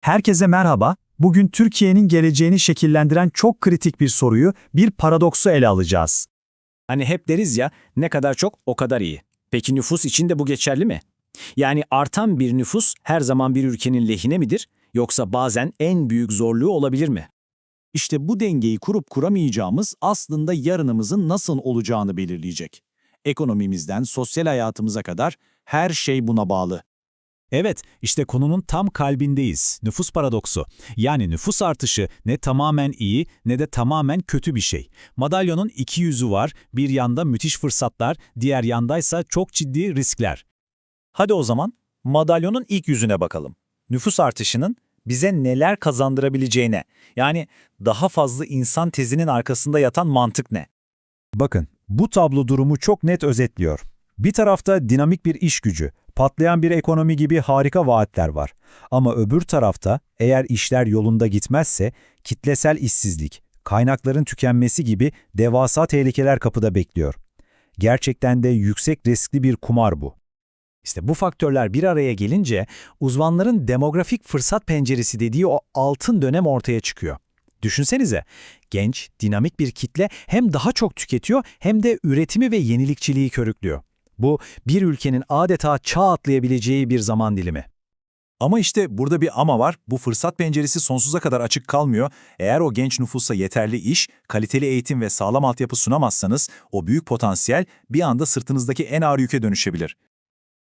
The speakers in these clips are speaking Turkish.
Herkese merhaba. Bugün Türkiye'nin geleceğini şekillendiren çok kritik bir soruyu, bir paradoksu ele alacağız. Hani hep deriz ya ne kadar çok o kadar iyi. Peki nüfus için de bu geçerli mi? Yani artan bir nüfus her zaman bir ülkenin lehine midir yoksa bazen en büyük zorluğu olabilir mi? İşte bu dengeyi kurup kuramayacağımız aslında yarınımızın nasıl olacağını belirleyecek. Ekonomimizden sosyal hayatımıza kadar her şey buna bağlı. Evet, işte konunun tam kalbindeyiz. Nüfus paradoksu. Yani nüfus artışı ne tamamen iyi ne de tamamen kötü bir şey. Madalyonun iki yüzü var. Bir yanda müthiş fırsatlar, diğer yandaysa çok ciddi riskler. Hadi o zaman madalyonun ilk yüzüne bakalım. Nüfus artışının bize neler kazandırabileceğine, yani daha fazla insan tezinin arkasında yatan mantık ne? Bakın, bu tablo durumu çok net özetliyor. Bir tarafta dinamik bir iş gücü, patlayan bir ekonomi gibi harika vaatler var. Ama öbür tarafta eğer işler yolunda gitmezse kitlesel işsizlik, kaynakların tükenmesi gibi devasa tehlikeler kapıda bekliyor. Gerçekten de yüksek riskli bir kumar bu. İşte bu faktörler bir araya gelince uzmanların demografik fırsat penceresi dediği o altın dönem ortaya çıkıyor. Düşünsenize, genç, dinamik bir kitle hem daha çok tüketiyor hem de üretimi ve yenilikçiliği körüklüyor. Bu bir ülkenin adeta çağ atlayabileceği bir zaman dilimi. Ama işte burada bir ama var. Bu fırsat penceresi sonsuza kadar açık kalmıyor. Eğer o genç nüfusa yeterli iş, kaliteli eğitim ve sağlam altyapı sunamazsanız o büyük potansiyel bir anda sırtınızdaki en ağır yüke dönüşebilir.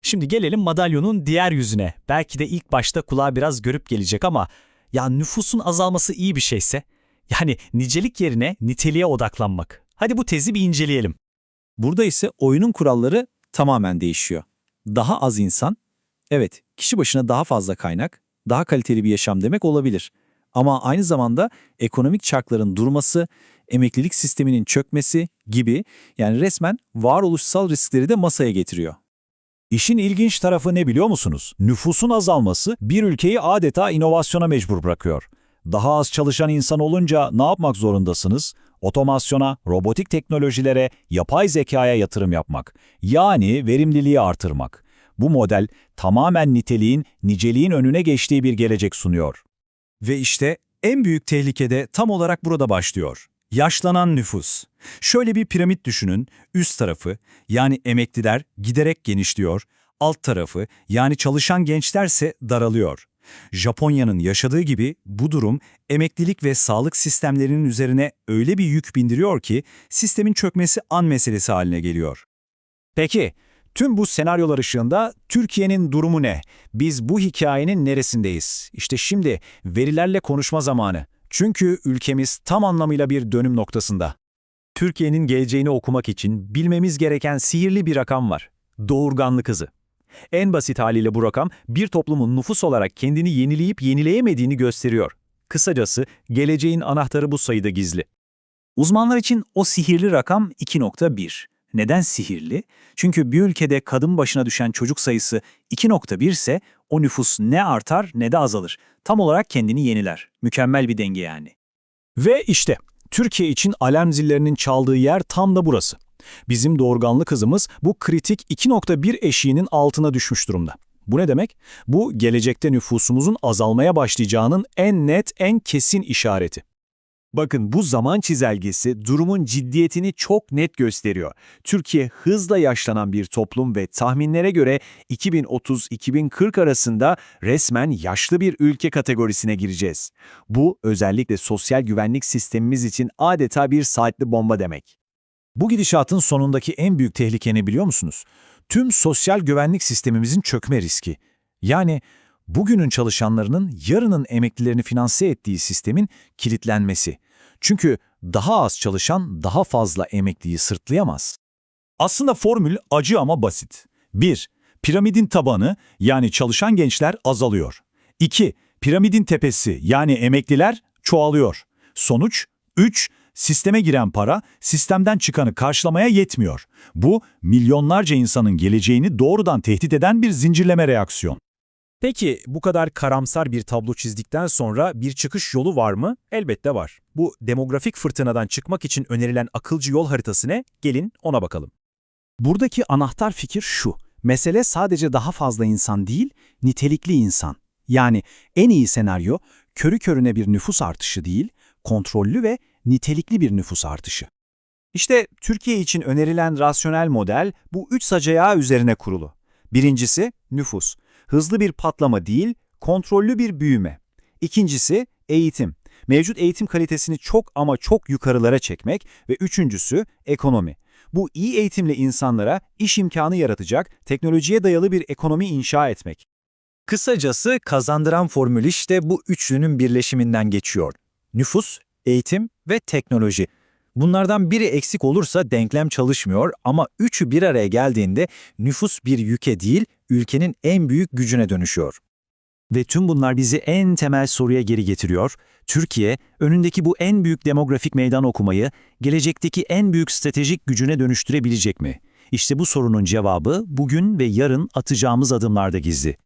Şimdi gelelim madalyonun diğer yüzüne. Belki de ilk başta kulağa biraz görüp gelecek ama ya nüfusun azalması iyi bir şeyse, yani nicelik yerine niteliğe odaklanmak. Hadi bu tezi bir inceleyelim. Burada ise oyunun kuralları tamamen değişiyor. Daha az insan, evet kişi başına daha fazla kaynak, daha kaliteli bir yaşam demek olabilir. Ama aynı zamanda ekonomik çarkların durması, emeklilik sisteminin çökmesi gibi yani resmen varoluşsal riskleri de masaya getiriyor. İşin ilginç tarafı ne biliyor musunuz? Nüfusun azalması bir ülkeyi adeta inovasyona mecbur bırakıyor. Daha az çalışan insan olunca ne yapmak zorundasınız? Otomasyona, robotik teknolojilere, yapay zekaya yatırım yapmak. Yani verimliliği artırmak. Bu model tamamen niteliğin, niceliğin önüne geçtiği bir gelecek sunuyor. Ve işte en büyük tehlike de tam olarak burada başlıyor. Yaşlanan nüfus. Şöyle bir piramit düşünün, üst tarafı yani emekliler giderek genişliyor, alt tarafı yani çalışan gençlerse daralıyor. Japonya'nın yaşadığı gibi bu durum emeklilik ve sağlık sistemlerinin üzerine öyle bir yük bindiriyor ki sistemin çökmesi an meselesi haline geliyor. Peki, tüm bu senaryolar ışığında Türkiye'nin durumu ne? Biz bu hikayenin neresindeyiz? İşte şimdi verilerle konuşma zamanı. Çünkü ülkemiz tam anlamıyla bir dönüm noktasında. Türkiye'nin geleceğini okumak için bilmemiz gereken sihirli bir rakam var. Doğurganlık hızı. En basit haliyle bu rakam bir toplumun nüfus olarak kendini yenileyip yenileyemediğini gösteriyor. Kısacası geleceğin anahtarı bu sayıda gizli. Uzmanlar için o sihirli rakam 2.1. Neden sihirli? Çünkü bir ülkede kadın başına düşen çocuk sayısı 2.1 ise o nüfus ne artar ne de azalır. Tam olarak kendini yeniler. Mükemmel bir denge yani. Ve işte Türkiye için alarm zillerinin çaldığı yer tam da burası. Bizim doğurganlık hızımız bu kritik 2.1 eşiğinin altına düşmüş durumda. Bu ne demek? Bu gelecekte nüfusumuzun azalmaya başlayacağının en net, en kesin işareti. Bakın bu zaman çizelgesi durumun ciddiyetini çok net gösteriyor. Türkiye hızla yaşlanan bir toplum ve tahminlere göre 2030-2040 arasında resmen yaşlı bir ülke kategorisine gireceğiz. Bu özellikle sosyal güvenlik sistemimiz için adeta bir saatli bomba demek. Bu gidişatın sonundaki en büyük tehlike ne biliyor musunuz? Tüm sosyal güvenlik sistemimizin çökme riski. Yani bugünün çalışanlarının yarının emeklilerini finanse ettiği sistemin kilitlenmesi. Çünkü daha az çalışan daha fazla emekliyi sırtlayamaz. Aslında formül acı ama basit. 1. Piramidin tabanı yani çalışan gençler azalıyor. 2. Piramidin tepesi yani emekliler çoğalıyor. Sonuç 3. Sisteme giren para sistemden çıkanı karşılamaya yetmiyor. Bu milyonlarca insanın geleceğini doğrudan tehdit eden bir zincirleme reaksiyon. Peki bu kadar karamsar bir tablo çizdikten sonra bir çıkış yolu var mı? Elbette var. Bu demografik fırtınadan çıkmak için önerilen akılcı yol haritası ne? Gelin ona bakalım. Buradaki anahtar fikir şu. Mesele sadece daha fazla insan değil, nitelikli insan. Yani en iyi senaryo körü körüne bir nüfus artışı değil, kontrollü ve nitelikli bir nüfus artışı. İşte Türkiye için önerilen rasyonel model bu üç sacayağı üzerine kurulu. Birincisi nüfus. Hızlı bir patlama değil, kontrollü bir büyüme. İkincisi eğitim. Mevcut eğitim kalitesini çok ama çok yukarılara çekmek ve üçüncüsü ekonomi. Bu iyi eğitimli insanlara iş imkanı yaratacak, teknolojiye dayalı bir ekonomi inşa etmek. Kısacası kazandıran formül işte bu üçlünün birleşiminden geçiyor. Nüfus, eğitim ve teknoloji. Bunlardan biri eksik olursa denklem çalışmıyor ama üçü bir araya geldiğinde nüfus bir yüke değil, ülkenin en büyük gücüne dönüşüyor. Ve tüm bunlar bizi en temel soruya geri getiriyor. Türkiye, önündeki bu en büyük demografik meydan okumayı gelecekteki en büyük stratejik gücüne dönüştürebilecek mi? İşte bu sorunun cevabı bugün ve yarın atacağımız adımlarda gizli.